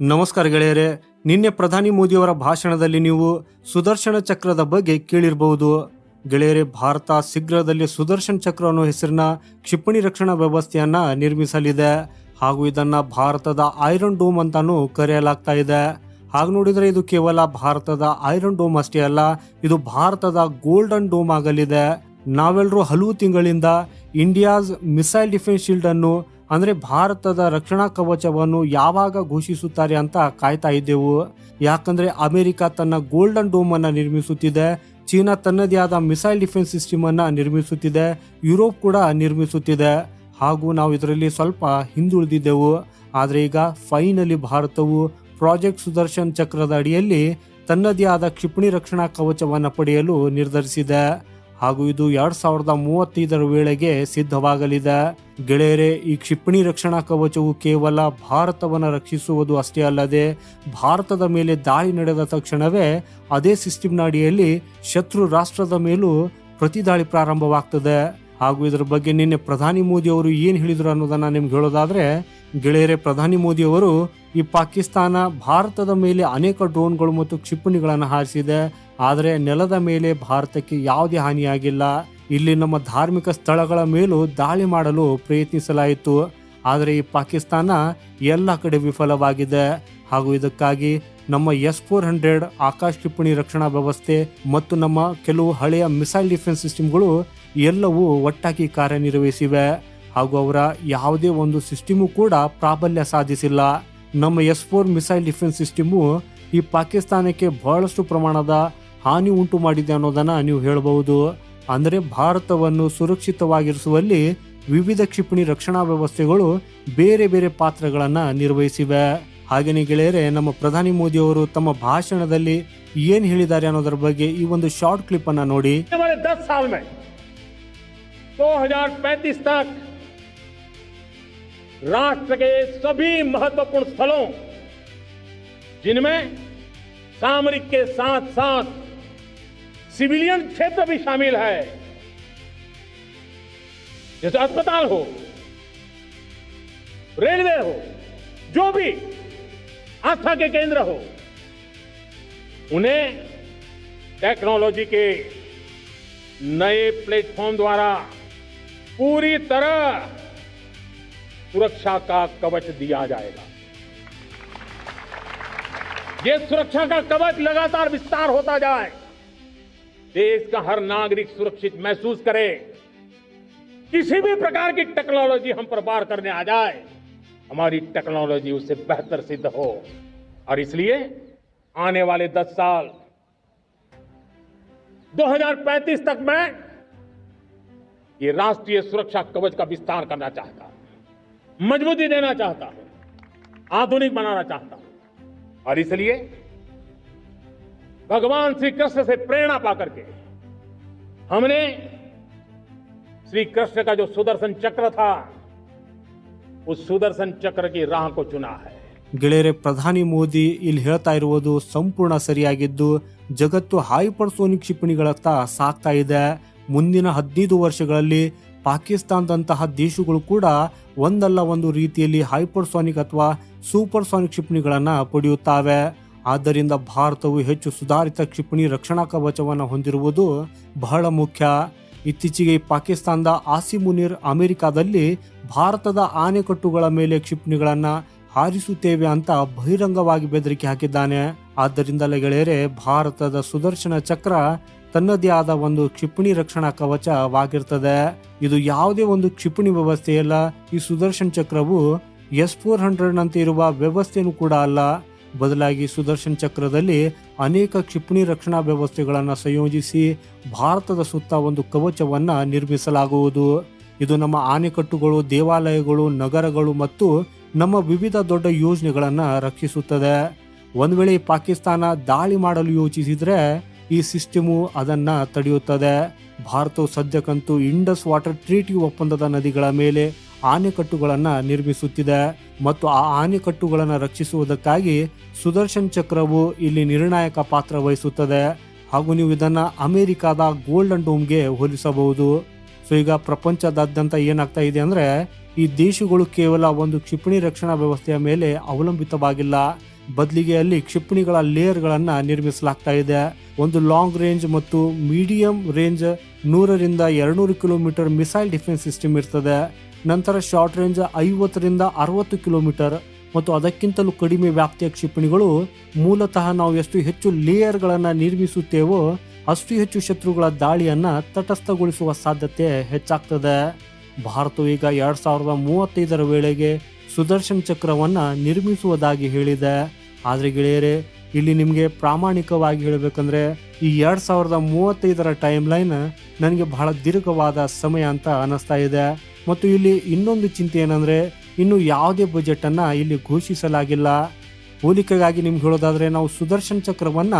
ನಮಸ್ಕಾರ ಗೆಳೆಯರೆ, ನಿನ್ನೆ ಪ್ರಧಾನಿ ಮೋದಿಯವರ ಭಾಷಣದಲ್ಲಿ ನೀವು ಸುದರ್ಶನ ಚಕ್ರದ ಬಗ್ಗೆ ಕೇಳಿರಬಹುದು. ಗೆಳೆಯರೆ, ಭಾರತ ಶೀಘ್ರದಲ್ಲಿ ಸುದರ್ಶನ್ ಚಕ್ರ ಅನ್ನೋ ಹೆಸರಿನ ಕ್ಷಿಪಣಿ ರಕ್ಷಣಾ ವ್ಯವಸ್ಥೆಯನ್ನ ನಿರ್ಮಿಸಲಿದೆ. ಹಾಗೂ ಇದನ್ನ ಭಾರತದ ಐರನ್ ಡೋಮ್ ಅಂತಾನೂ ಕರೆಯಲಾಗ್ತಾ ಇದೆ. ಹಾಗೆ ನೋಡಿದರೆ ಇದು ಕೇವಲ ಭಾರತದ ಐರನ್ ಡೋಮ್ ಅಷ್ಟೇ ಅಲ್ಲ, ಇದು ಭಾರತದ ಗೋಲ್ಡನ್ ಡೋಮ್ ಆಗಲಿದೆ. ನಾವೆಲ್ಲರೂ ಹಲವು ತಿಂಗಳಿಂದ ಇಂಡಿಯಾಸ್ ಮಿಸೈಲ್ ಡಿಫೆನ್ಸ್ ಶೀಲ್ಡ್ ಅನ್ನು ಅಂದ್ರೆ ಭಾರತದ ರಕ್ಷಣಾ ಕವಚವನ್ನು ಯಾವಾಗ ಘೋಷಿಸುತ್ತಾರೆ ಅಂತ ಕಾಯ್ತಾ ಇದ್ದೆವು. ಯಾಕಂದ್ರೆ ಅಮೆರಿಕ ತನ್ನ ಗೋಲ್ಡನ್ ಡೋಮ್ ಅನ್ನ ನಿರ್ಮಿಸುತ್ತಿದೆ. ಚೀನಾ ತನ್ನದೇ ಆದ ಮಿಸೈಲ್ ಡಿಫೆನ್ಸ್ ಸಿಸ್ಟಮ್ ಅನ್ನ ನಿರ್ಮಿಸುತ್ತಿದೆ. ಯುರೋಪ್ ಕೂಡ ನಿರ್ಮಿಸುತ್ತಿದೆ. ಹಾಗೂ ನಾವು ಇದರಲ್ಲಿ ಸ್ವಲ್ಪ ಹಿಂದುಳಿದಿದ್ದೆವು. ಆದರೆ ಈಗ ಫೈನಲಿ ಭಾರತವು ಪ್ರಾಜೆಕ್ಟ್ ಸುದರ್ಶನ್ ಚಕ್ರದ ಅಡಿಯಲ್ಲಿ ತನ್ನದೇ ಆದ ಕ್ಷಿಪಣಿ ರಕ್ಷಣಾ ಕವಚವನ್ನು ಪಡೆಯಲು ನಿರ್ಧರಿಸಿದೆ. ಹಾಗೂ ಇದು ಎರಡ್ ಸಾವಿರದ ಮೂವತ್ತೈದರ ವೇಳೆಗೆ ಸಿದ್ಧವಾಗಲಿದೆ. ಗೆಳೆಯರೆ, ಈ ಕ್ಷಿಪಣಿ ರಕ್ಷಣಾ ಕವಚವು ಕೇವಲ ಭಾರತವನ್ನು ರಕ್ಷಿಸುವುದು ಅಷ್ಟೇ ಅಲ್ಲದೆ, ಭಾರತದ ಮೇಲೆ ದಾಳಿ ನಡೆದ ತಕ್ಷಣವೇ ಅದೇ ಸಿಸ್ಟಮ್ನ ಅಡಿಯಲ್ಲಿ ಶತ್ರು ರಾಷ್ಟ್ರದ ಮೇಲೂ ಪ್ರತಿದಾಳಿ ಪ್ರಾರಂಭವಾಗ್ತದೆ. ಹಾಗೂ ಇದರ ಬಗ್ಗೆ ನಿನ್ನೆ ಪ್ರಧಾನಿ ಮೋದಿ ಅವರು ಏನು ಹೇಳಿದರು ಅನ್ನೋದನ್ನ ನಿಮ್ಗೆ ಹೇಳೋದಾದ್ರೆ, ಗೆಳೆಯರೆ, ಪ್ರಧಾನಿ ಮೋದಿ ಅವರು ಈ ಪಾಕಿಸ್ತಾನ, ಭಾರತದ ಮೇಲೆ ಅನೇಕ ಡ್ರೋನ್ಗಳು ಮತ್ತು ಕ್ಷಿಪಣಿಗಳನ್ನು ಹಾರಿಸಿದೆ. ಆದರೆ ನೆಲದ ಮೇಲೆ ಭಾರತಕ್ಕೆ ಯಾವುದೇ ಹಾನಿಯಾಗಿಲ್ಲ. ಇಲ್ಲಿ ನಮ್ಮ ಧಾರ್ಮಿಕ ಸ್ಥಳಗಳ ಮೇಲೂ ದಾಳಿ ಮಾಡಲು ಪ್ರಯತ್ನಿಸಲಾಯಿತು. ಆದರೆ ಈ ಪಾಕಿಸ್ತಾನ ಎಲ್ಲ ಕಡೆ ವಿಫಲವಾಗಿದೆ. ಹಾಗೂ ಇದಕ್ಕಾಗಿ ನಮ್ಮ ಎಸ್ ಫೋರ್ ಹಂಡ್ರೆಡ್ ಆಕಾಶ ಕ್ಷಿಪಣಿ ರಕ್ಷಣಾ ವ್ಯವಸ್ಥೆ ಮತ್ತು ನಮ್ಮ ಕೆಲವು ಹಳೆಯ ಮಿಸೈಲ್ ಡಿಫೆನ್ಸ್ ಸಿಸ್ಟಮ್ಗಳು ಎಲ್ಲವೂ ಒಟ್ಟಾಗಿ ಕಾರ್ಯನಿರ್ವಹಿಸಿವೆ. ಹಾಗೂ ಅವರ ಯಾವುದೇ ಒಂದು ಸಿಸ್ಟಮು ಕೂಡ ಪ್ರಾಬಲ್ಯ ಸಾಧಿಸಿಲ್ಲ. ನಮ್ಮ S four missile defence system ಈ ಪಾಕಿಸ್ತಾನಕ್ಕೆ ಬಹಳಷ್ಟು ಪ್ರಮಾಣದ ಹಾನಿ ಉಂಟು ಮಾಡಿದೆ ಅನ್ನೋದನ್ನ ನೀವು ಹೇಳಬಹುದು ಅಂದರೆ ಭಾರತವನ್ನು ಸುರಕ್ಷಿತವಾಗಿರಿಸುವಲ್ಲಿ ವಿವಿಧ ಕ್ಷಿಪಣಿ ರಕ್ಷಣಾ ವ್ಯವಸ್ಥೆಗಳು ಬೇರೆ ಬೇರೆ ಪಾತ್ರಗಳನ್ನ ನಿರ್ವಹಿಸಿವೆ ಹಾಗೆಯೇ ಗೆಳೆಯರೆ ನಮ್ಮ ಪ್ರಧಾನಿ ಮೋದಿ ಅವರು ತಮ್ಮ ಭಾಷಣದಲ್ಲಿ ಏನ್ ಹೇಳಿದ್ದಾರೆ ಅನ್ನೋದರ ಬಗ್ಗೆ ಈ ಒಂದು ಶಾರ್ಟ್ ಕ್ಲಿಪ್ ಅನ್ನ ನೋಡಿ आने वाले 10 साल में 2035 तक राष्ट्र के सभी महत्वपूर्ण स्थलों जिनमें सामरिक के साथ साथ सिविलियन क्षेत्र भी शामिल है। जैसे अस्पताल हो, रेलवे हो, जो भी आस्था के केंद्र हो, उन्हें टेक्नोलॉजी के नए प्लेटफॉर्म द्वारा पूरी तरह सुरक्षा का कवच दिया जाएगा। ये सुरक्षा का कवच लगातार विस्तार होता जाए। देश का हर नागरिक सुरक्षित महसूस करे। किसी भी प्रकार की टेक्नोलॉजी हम पर बार करने आ जाए, हमारी टेक्नोलॉजी उससे बेहतर सिद्ध हो। और इसलिए आने वाले 10 साल 2035 तक मैं ये राष्ट्रीय सुरक्षा कवच का विस्तार करना चाहता हूँ, मजबूती देना चाहता हूँ, आधुनिक बनाना चाहता हूँ। और इसलिए भगवान श्री कृष्ण से प्रेरणा पाकर के हमने श्री कृष्ण का जो सुदर्शन चक्र था उस सुदर्शन चक्र की राह को चुना है ಗೆಳೆಯರೆ ಪ್ರಧಾನಿ ಮೋದಿ ಇಲ್ಲಿ ಹೇಳ್ತಾ ಇರುವುದು ಸಂಪೂರ್ಣ ಸರಿಯಾಗಿದ್ದು ಜಗತ್ತು ಹೈಪರ್ಸೋನಿಕ್ ಕ್ಷಿಪಣಿಗಳತ್ತ ಸಾಗ್ತಾ ಇದೆ ಮುಂದಿನ ಹದಿನೈದು ವರ್ಷಗಳಲ್ಲಿ ಪಾಕಿಸ್ತಾನದಂತಹ ದೇಶಗಳು ಕೂಡ ಒಂದಲ್ಲ ಒಂದು ರೀತಿಯಲ್ಲಿ ಹೈಪರ್ಸೋನಿಕ್ ಅಥವಾ ಸೂಪರ್ಸೋನಿಕ್ ಕ್ಷಿಪಣಿಗಳನ್ನ ಪಡೆಯುತ್ತವೆ ಆದ್ದರಿಂದ ಭಾರತವು ಹೆಚ್ಚು ಸುಧಾರಿತ ಕ್ಷಿಪಣಿ ರಕ್ಷಣಾ ಕವಚವನ್ನು ಹೊಂದಿರುವುದು ಬಹಳ ಮುಖ್ಯ. ಇತ್ತೀಚೆಗೆ ಪಾಕಿಸ್ತಾನದ ಆಸಿಮುನಿರ್ ಅಮೆರಿಕಾದಲ್ಲಿ ಭಾರತದ ಆನೆಕಟ್ಟುಗಳ ಮೇಲೆ ಕ್ಷಿಪಣಿಗಳನ್ನು ಹಾರಿಸುತ್ತೇವೆ ಅಂತ ಬಹಿರಂಗವಾಗಿ ಬೆದರಿಕೆ ಹಾಕಿದ್ದಾನೆ. ಆದ್ದರಿಂದಲೇ ಗೆಳೆಯರೆ, ಭಾರತದ ಸುದರ್ಶನ ಚಕ್ರ ತನ್ನದೇ ಆದ ಒಂದು ಕ್ಷಿಪಣಿ ರಕ್ಷಣಾ ಕವಚವಾಗಿರ್ತದೆ. ಇದು ಯಾವುದೇ ಒಂದು ಕ್ಷಿಪಣಿ ವ್ಯವಸ್ಥೆಯಲ್ಲ, ಈ ಸುದರ್ಶನ್ ಚಕ್ರವು ಎಸ್ ಫೋರ್ ಹಂಡ್ರೆಡ್ ನಂತೆ ಇರುವ ವ್ಯವಸ್ಥೆಯೂ ಕೂಡ ಅಲ್ಲ. ಬದಲಾಗಿ ಸುದರ್ಶನ್ ಚಕ್ರದಲ್ಲಿ ಅನೇಕ ಕ್ಷಿಪಣಿ ರಕ್ಷಣಾ ವ್ಯವಸ್ಥೆಗಳನ್ನು ಸಂಯೋಜಿಸಿ ಭಾರತದ ಸುತ್ತ ಒಂದು ಕವಚವನ್ನು ನಿರ್ಮಿಸಲಾಗುವುದು. ಇದು ನಮ್ಮ ಆಣೆಕಟ್ಟುಗಳು ದೇವಾಲಯಗಳು, ನಗರಗಳು ಮತ್ತು ನಮ್ಮ ವಿವಿಧ ದೊಡ್ಡ ಯೋಜನೆಗಳನ್ನು ರಕ್ಷಿಸುತ್ತದೆ. ಒಂದು ವೇಳೆ ಪಾಕಿಸ್ತಾನ ದಾಳಿ ಮಾಡಲು ಯೋಚಿಸಿದರೆ ಈ ಸಿಸ್ಟಮು ಅದನ್ನು ತಡೆಯುತ್ತದೆ. ಭಾರತವು ಸದ್ಯಕ್ಕಂತೂ ಇಂಡಸ್ ವಾಟರ್ ಟ್ರೀಟಿ ಒಪ್ಪಂದದ ನದಿಗಳ ಮೇಲೆ ಆನೆಕಟ್ಟುಗಳನ್ನ ನಿರ್ಮಿಸುತ್ತಿದೆ ಮತ್ತು ಆ ಆಣೆಕಟ್ಟುಗಳನ್ನು ರಕ್ಷಿಸುವುದಕ್ಕಾಗಿ ಸುದರ್ಶನ್ ಚಕ್ರವು ಇಲ್ಲಿ ನಿರ್ಣಾಯಕ ಪಾತ್ರ ವಹಿಸುತ್ತದೆ. ಹಾಗೂ ನೀವು ಇದನ್ನು ಅಮೆರಿಕಾದ ಗೋಲ್ಡನ್ ಡೋಮ್ಗೆ ಹೋಲಿಸಬಹುದು. ಸೊ, ಈಗ ಪ್ರಪಂಚದಾದ್ಯಂತ ಏನಾಗ್ತಾ ಇದೆ ಅಂದ್ರೆ ಈ ದೇಶಗಳು ಕೇವಲ ಒಂದು ಕ್ಷಿಪಣಿ ರಕ್ಷಣಾ ವ್ಯವಸ್ಥೆಯ ಮೇಲೆ ಅವಲಂಬಿತವಾಗಿಲ್ಲ. ಬದಲಿಗೆ ಅಲ್ಲಿ ಕ್ಷಿಪಣಿಗಳ ಲೇಯರ್ಗಳನ್ನು ನಿರ್ಮಿಸಲಾಗ್ತಾ ಇದೆ. ಒಂದು ಲಾಂಗ್ ರೇಂಜ್ ಮತ್ತು ಮೀಡಿಯಂ ರೇಂಜ್ ನೂರರಿಂದ ಎರಡ್ನೂರು ಕಿಲೋಮೀಟರ್ ಮಿಸೈಲ್ ಡಿಫೆನ್ಸ್ ಸಿಸ್ಟಮ್ ಇರ್ತದೆ. ನಂತರ ಶಾರ್ಟ್ ರೇಂಜ್ ಐವತ್ತರಿಂದ ಅರವತ್ತು ಕಿಲೋಮೀಟರ್ ಮತ್ತು ಅದಕ್ಕಿಂತಲೂ ಕಡಿಮೆ ವ್ಯಾಪ್ತಿಯ ಕ್ಷಿಪಣಿಗಳು ಮೂಲತಃ ನಾವು ಎಷ್ಟು ಹೆಚ್ಚು ಲೇಯರ್ಗಳನ್ನು ನಿರ್ಮಿಸುತ್ತೇವೋ ಅಷ್ಟು ಹೆಚ್ಚು ಶತ್ರುಗಳ ದಾಳಿಯನ್ನು ತಟಸ್ಥಗೊಳಿಸುವ ಸಾಧ್ಯತೆ ಹೆಚ್ಚಾಗ್ತದೆ. ಭಾರತವು ಈಗ ಎರಡು ಸಾವಿರದ ಮೂವತ್ತೈದರ ವೇಳೆಗೆ ಸುದರ್ಶನ್ ಚಕ್ರವನ್ನು ನಿರ್ಮಿಸುವುದಾಗಿ ಹೇಳಿದೆ. ಆದರೆ ಗೆಳೆಯರೇ, ಇಲ್ಲಿ ನಿಮಗೆ ಪ್ರಾಮಾಣಿಕವಾಗಿ ಹೇಳಬೇಕಂದ್ರೆ ಈ ಎರಡು ಸಾವಿರದ ಮೂವತ್ತೈದರ ಟೈಮ್ ಲೈನ್ ನನಗೆ ಬಹಳ ದೀರ್ಘವಾದ ಸಮಯ ಅಂತ ಅನ್ನಿಸ್ತಾ ಇದೆ. ಮತ್ತು ಇಲ್ಲಿ ಇನ್ನೊಂದು ಚಿಂತೆ ಏನಂದ್ರೆ, ಇನ್ನು ಯಾವುದೇ ಬಜೆಟ್ ಅನ್ನ ಇಲ್ಲಿ ಘೋಷಿಸಲಾಗಿಲ್ಲ. ಹೋಲಿಕೆಗಾಗಿ ನಿಮ್ಗೆ ಹೇಳೋದಾದ್ರೆ, ನಾವು ಸುದರ್ಶನ್ ಚಕ್ರವನ್ನ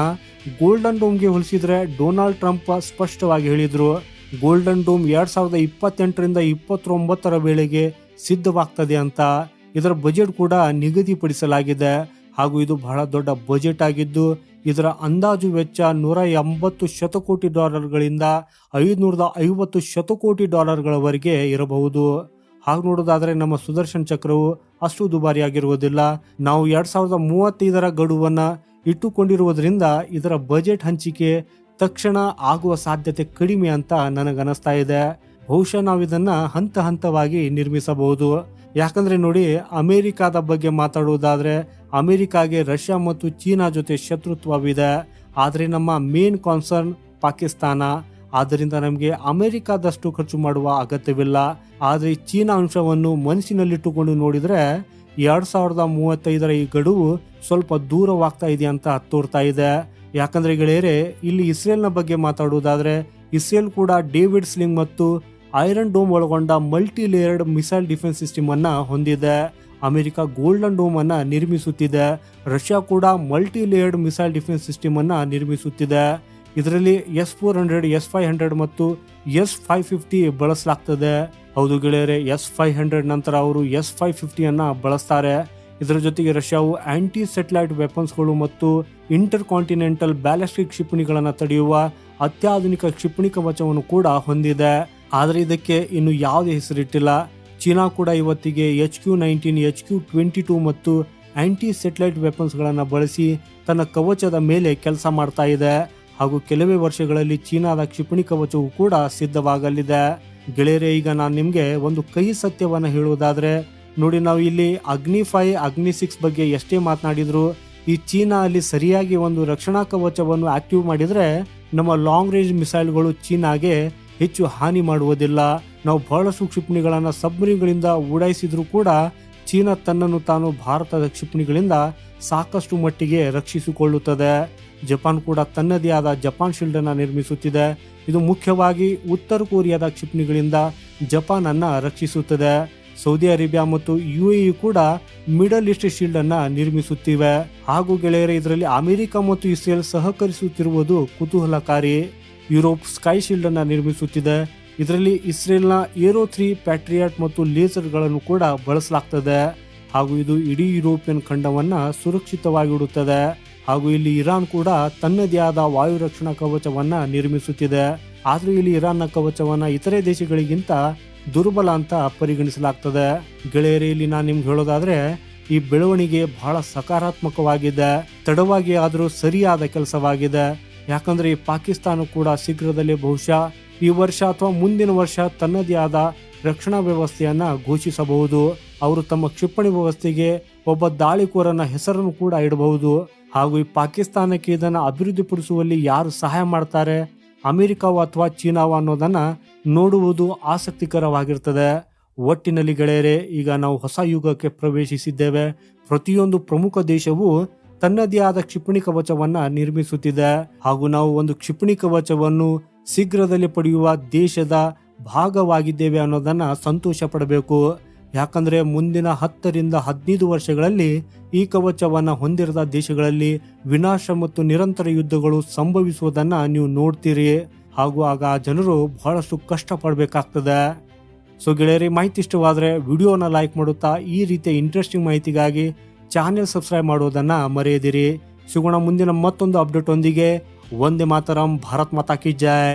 ಗೋಲ್ಡನ್ ಡೋಮ್ಗೆ ಹೋಲಿಸಿದರೆ ಡೊನಾಲ್ಡ್ ಟ್ರಂಪ್ ಸ್ಪಷ್ಟವಾಗಿ ಹೇಳಿದ್ರು, ಗೋಲ್ಡನ್ ಡೋಮ್ ಎರಡು ಸಾವಿರದ ಇಪ್ಪತ್ತೆಂಟರಿಂದ ಇಪ್ಪತ್ತೊಂಬತ್ತರ ವೇಳೆಗೆ ಸಿದ್ಧವಾಗ್ತದೆ ಅಂತ. ಇದರ ಬಜೆಟ್ ಕೂಡ ನಿಗದಿಪಡಿಸಲಾಗಿದೆ. ಹಾಗೂ ಇದು ಬಹಳ ದೊಡ್ಡ ಬಜೆಟ್ ಆಗಿದ್ದು, ಇದರ ಅಂದಾಜು ವೆಚ್ಚ ನೂರ ಎಂಬತ್ತು ಶತಕೋಟಿ ಡಾಲರ್ಗಳಿಂದ ಐದುನೂರದ ಐವತ್ತು ಶತಕೋಟಿ ಡಾಲರ್ಗಳವರೆಗೆ ಇರಬಹುದು. ಹಾಗೆ ನೋಡೋದಾದರೆ ನಮ್ಮ ಸುದರ್ಶನ್ ಚಕ್ರವು ಅಷ್ಟು ದುಬಾರಿಯಾಗಿರುವುದಿಲ್ಲ. ನಾವು ಎರಡು ಸಾವಿರದ ಮೂವತ್ತೈದರ ಗಡುವನ್ನು ಇಟ್ಟುಕೊಂಡಿರುವುದರಿಂದ ಇದರ ಬಜೆಟ್ ಹಂಚಿಕೆ ತಕ್ಷಣ ಆಗುವ ಸಾಧ್ಯತೆ ಕಡಿಮೆ ಅಂತ ನನಗನ್ನಿಸ್ತಾ ಇದೆ. ಬಹುಶಃ ನಾವು ಇದನ್ನು ಹಂತ ಹಂತವಾಗಿ ನಿರ್ಮಿಸಬಹುದು. ಯಾಕಂದ್ರೆ ನೋಡಿ, ಅಮೇರಿಕಾದ ಬಗ್ಗೆ ಮಾತಾಡುವುದಾದರೆ ಅಮೆರಿಕಾಗೆ ರಷ್ಯಾ ಮತ್ತು ಚೀನಾ ಜೊತೆ ಶತ್ರುತ್ವವಿದೆ. ಆದರೆ ನಮ್ಮ ಮೇನ್ ಕಾನ್ಸರ್ನ್ ಪಾಕಿಸ್ತಾನ. ಆದ್ದರಿಂದ ನಮಗೆ ಅಮೆರಿಕಾದಷ್ಟು ಖರ್ಚು ಮಾಡುವ ಅಗತ್ಯವಿಲ್ಲ. ಆದರೆ ಚೀನಾ ಅಂಶವನ್ನು ಮನಸ್ಸಿನಲ್ಲಿಟ್ಟುಕೊಂಡು ನೋಡಿದ್ರೆ ಎರಡು ಸಾವಿರದ ಮೂವತ್ತೈದರ ಈ ಗಡುವು ಸ್ವಲ್ಪ ದೂರವಾಗ್ತಾ ಇದೆ ಅಂತ ತೋರ್ತಾ ಇದೆ. ಯಾಕಂದ್ರೆ ಗೆಳೆಯರೆ, ಇಲ್ಲಿ ಇಸ್ರೇಲ್ನ ಬಗ್ಗೆ ಮಾತಾಡುವುದಾದರೆ ಇಸ್ರೇಲ್ ಕೂಡ ಡೇವಿಡ್ ಸ್ಲಿಂಗ್ ಮತ್ತು ಐರನ್ ಡೋಮ್ ಒಳಗೊಂಡ multi layered missile defence system ಅನ್ನ ಹೊಂದಿದೆ. ಅಮೆರಿಕ ಗೋಲ್ಡನ್ ಡೋಮ್ ಅನ್ನ ನಿರ್ಮಿಸುತ್ತಿದೆ. ರಷ್ಯಾ ಕೂಡ multi layered missile defence system ಅನ್ನ ನಿರ್ಮಿಸುತ್ತಿದೆ. ಇದರಲ್ಲಿ S four hundred, S five hundred ಮತ್ತು ಎಸ್ ಫೈವ್ ಫಿಫ್ಟಿ ಬಳಸಲಾಗ್ತದೆ. ಹೌದು ಗೆಳೆಯರೆ, ಎಸ್ ಫೈವ್ ಹಂಡ್ರೆಡ್ ನಂತರ ಅವರು ಎಸ್ ಫೈವ್ ಫಿಫ್ಟಿಯನ್ನ ಬಳಸ್ತಾರೆ. ಇದರ ಜೊತೆಗೆ ರಷ್ಯಾವು ಆಂಟಿ ಸೆಟಲೈಟ್ ವೆಪನ್ಸ್ಗಳು ಮತ್ತು ಇಂಟರ್ ಕಾಂಟಿನೆಂಟಲ್ ಬ್ಯಾಲಿಸ್ಟಿಕ್ ಕ್ಷಿಪಣಿಗಳನ್ನು ತಡೆಯುವ ಅತ್ಯಾಧುನಿಕ ಕ್ಷಿಪಣಿ ಕವಚವನ್ನು ಕೂಡ ಹೊಂದಿದೆ. ಆದರೆ ಇದಕ್ಕೆ ಇನ್ನು ಯಾವುದೇ ಹೆಸರಿಟ್ಟಿಲ್ಲ. ಚೀನಾ ಕೂಡ ಇವತ್ತಿಗೆ H Q nineteen H Q twenty two ಮತ್ತು ಆ್ಯಂಟಿ ಸೆಟಲೈಟ್ ವೆಪನ್ಸ್ಗಳನ್ನು ಬಳಸಿ ತನ್ನ ಕವಚದ ಮೇಲೆ ಕೆಲಸ ಮಾಡ್ತಾ ಇದೆ. ಹಾಗೂ ಕೆಲವೇ ವರ್ಷಗಳಲ್ಲಿ ಚೀನಾದ ಕ್ಷಿಪಣಿ ಕವಚವು ಕೂಡ ಸಿದ್ಧವಾಗಲಿದೆ. ಗೆಳೆಯರೆ, ಈಗ ನಾನು ನಿಮಗೆ ಒಂದು ಕೈ ಸತ್ಯವನ್ನು ಹೇಳುವುದಾದರೆ, ನೋಡಿ ನಾವು ಇಲ್ಲಿ ಅಗ್ನಿ ಫೈ ಅಗ್ನಿ ಸಿಕ್ಸ್ ಬಗ್ಗೆ ಎಷ್ಟೇ ಮಾತನಾಡಿದ್ರು, ಈ ಚೀನಾ ಅಲ್ಲಿ ಸರಿಯಾಗಿ ಒಂದು ರಕ್ಷಣಾ ಕವಚವನ್ನು ಆಕ್ಟಿವ್ ಮಾಡಿದ್ರೆ ನಮ್ಮ ಲಾಂಗ್ ರೇಂಜ್ ಮಿಸೈಲ್ಗಳು ಚೀನಾಗೆ ಹೆಚ್ಚು ಹಾನಿ ಮಾಡುವುದಿಲ್ಲ. ನಾವು ಬಹಳಷ್ಟು ಕ್ಷಿಪಣಿಗಳನ್ನು ಸಬ್ಮರಿನ್ಗಳಿಂದ ಉಡಾಯಿಸಿದ್ರು ಕೂಡ ಚೀನಾ ತನ್ನನ್ನು ತಾನು ಭಾರತದ ಕ್ಷಿಪಣಿಗಳಿಂದ ಸಾಕಷ್ಟು ಮಟ್ಟಿಗೆ ರಕ್ಷಿಸಿಕೊಳ್ಳುತ್ತದೆ. ಜಪಾನ್ ಕೂಡ ತನ್ನದೇ ಆದ ಜಪಾನ್ ಶೀಲ್ಡ್ ಅನ್ನ ನಿರ್ಮಿಸುತ್ತಿದೆ. ಇದು ಮುಖ್ಯವಾಗಿ ಉತ್ತರ ಕೊರಿಯಾದ ಕ್ಷಿಪಣಿಗಳಿಂದ ಜಪಾನ್ ಅನ್ನ ರಕ್ಷಿಸುತ್ತದೆ. ಸೌದಿ ಅರೇಬಿಯಾ ಮತ್ತು ಯು ಎ ಕೂಡ ಮಿಡಲ್ ಈಸ್ಟ್ ಶೀಲ್ಡ್ ಅನ್ನ ನಿರ್ಮಿಸುತ್ತಿವೆ. ಹಾಗೂ ಗೆಳೆಯರೇ, ಇದರಲ್ಲಿ ಅಮೆರಿಕ ಮತ್ತು ಇಸ್ರೇಲ್ ಸಹಕರಿಸುತ್ತಿರುವುದು ಕುತೂಹಲಕಾರಿ. ಯುರೋಪ್ ಸ್ಕೈ ಶೀಲ್ಡ್ ಅನ್ನ ನಿರ್ಮಿಸುತ್ತಿದೆ. ಇದರಲ್ಲಿ ಇಸ್ರೇಲ್ನ ಏರೋ ತ್ರೀ ಪ್ಯಾಟ್ರಿಯಾಟ್ ಮತ್ತು ಲೇಸರ್ಗಳನ್ನು ಕೂಡ ಬಳಸಲಾಗ್ತದೆ. ಹಾಗೂ ಇದು ಇಡೀ ಯುರೋಪಿಯನ್ ಖಂಡವನ್ನ ಸುರಕ್ಷಿತವಾಗಿಡುತ್ತದೆ ಹಾಗೂ ಇಲ್ಲಿ ಇರಾನ್ ಕೂಡ ತನ್ನದೇ ಆದ ವಾಯು ರಕ್ಷಣಾ ಕವಚವನ್ನ ನಿರ್ಮಿಸುತ್ತಿದೆ. ಆದರೂ ಇಲ್ಲಿ ಇರಾನ್ನ ಕವಚವನ್ನ ಇತರೆ ದೇಶಗಳಿಗಿಂತ ದುರ್ಬಲ ಅಂತ ಪರಿಗಣಿಸಲಾಗ್ತದೆ. ಗೆಳೆಯರೇ, ಇಲ್ಲಿ ನಾನು ನಿಮ್ಗೆ ಹೇಳೋದಾದ್ರೆ, ಈ ಬೆಳವಣಿಗೆ ಬಹಳ ಸಕಾರಾತ್ಮಕವಾಗಿದೆ. ತಡವಾಗಿ ಆದರೂ ಸರಿಯಾದ ಕೆಲಸವಾಗಿದೆ. ಯಾಕಂದ್ರೆ ಈ ಪಾಕಿಸ್ತಾನ ಕೂಡ ಶೀಘ್ರದಲ್ಲೇ ಬಹುಶಃ ಈ ವರ್ಷ ಅಥವಾ ಮುಂದಿನ ವರ್ಷ ತನ್ನದೇ ಆದ ರಕ್ಷಣಾ ವ್ಯವಸ್ಥೆಯನ್ನ ಘೋಷಿಸಬಹುದು. ಅವರು ತಮ್ಮ ಕ್ಷಿಪಣಿ ವ್ಯವಸ್ಥೆಗೆ ಒಬ್ಬ ದಾಳಿಕೋರನ ಹೆಸರನ್ನು ಕೂಡ ಇಡಬಹುದು. ಹಾಗೂ ಈ ಪಾಕಿಸ್ತಾನಕ್ಕೆ ಇದನ್ನು ಅಭಿವೃದ್ಧಿಪಡಿಸುವಲ್ಲಿ ಯಾರು ಸಹಾಯ ಮಾಡ್ತಾರೆ, ಅಮೆರಿಕವು ಅಥವಾ ಚೀನಾವ ಅನ್ನೋದನ್ನ ನೋಡುವುದು ಆಸಕ್ತಿಕರವಾಗಿರ್ತದೆ. ಒಟ್ಟಿನಲ್ಲಿ ಗೆಳೆಯರೆ, ಈಗ ನಾವು ಹೊಸ ಯುಗಕ್ಕೆ ಪ್ರವೇಶಿಸಿದ್ದೇವೆ. ಪ್ರತಿಯೊಂದು ಪ್ರಮುಖ ದೇಶವು ತನ್ನದೇ ಆದ ಕ್ಷಿಪಣಿ ಕವಚವನ್ನ ನಿರ್ಮಿಸುತ್ತಿದೆ. ಹಾಗೂ ನಾವು ಒಂದು ಕ್ಷಿಪಣಿ ಕವಚವನ್ನು ಶೀಘ್ರದಲ್ಲಿ ಪಡೆಯುವ ದೇಶದ ಭಾಗವಾಗಿದ್ದೇವೆ ಅನ್ನೋದನ್ನ ಸಂತೋಷ ಪಡಬೇಕು. ಯಾಕಂದ್ರೆ ಮುಂದಿನ ಹತ್ತರಿಂದ ಹದಿನೈದು ವರ್ಷಗಳಲ್ಲಿ ಈ ಕವಚವನ್ನ ಹೊಂದಿರದ ದೇಶಗಳಲ್ಲಿ ವಿನಾಶ ಮತ್ತು ನಿರಂತರ ಯುದ್ಧಗಳು ಸಂಭವಿಸುವುದನ್ನ ನೀವು ನೋಡ್ತೀರಿ. ಹಾಗೂ ಆಗ ಆ ಜನರು ಬಹಳಷ್ಟು ಕಷ್ಟ ಪಡಬೇಕಾಗ್ತದೆ. ಸೊ ಗೆಳೆಯರಿ, ಮಾಹಿತಿ ಇಷ್ಟವಾದರೆ ವಿಡಿಯೋನ ಲೈಕ್ ಮಾಡುತ್ತಾ ಈ ರೀತಿಯ ಇಂಟ್ರೆಸ್ಟಿಂಗ್ ಮಾಹಿತಿಗಾಗಿ ಚಾನೆಲ್ ಸಬ್ಸ್ಕ್ರೈಬ್ ಮಾಡುವುದನ್ನು ಮರೆಯದಿರಿ. ಸಿಗೋಣ ಮುಂದಿನ ಮತ್ತೊಂದು ಅಪ್ಡೇಟ್ ಒಂದಿಗೆ. ಒಂದೇ ಮಾತರಂ, ಭಾರತ್ ಮಾತಾ ಕಿ ಜೈ.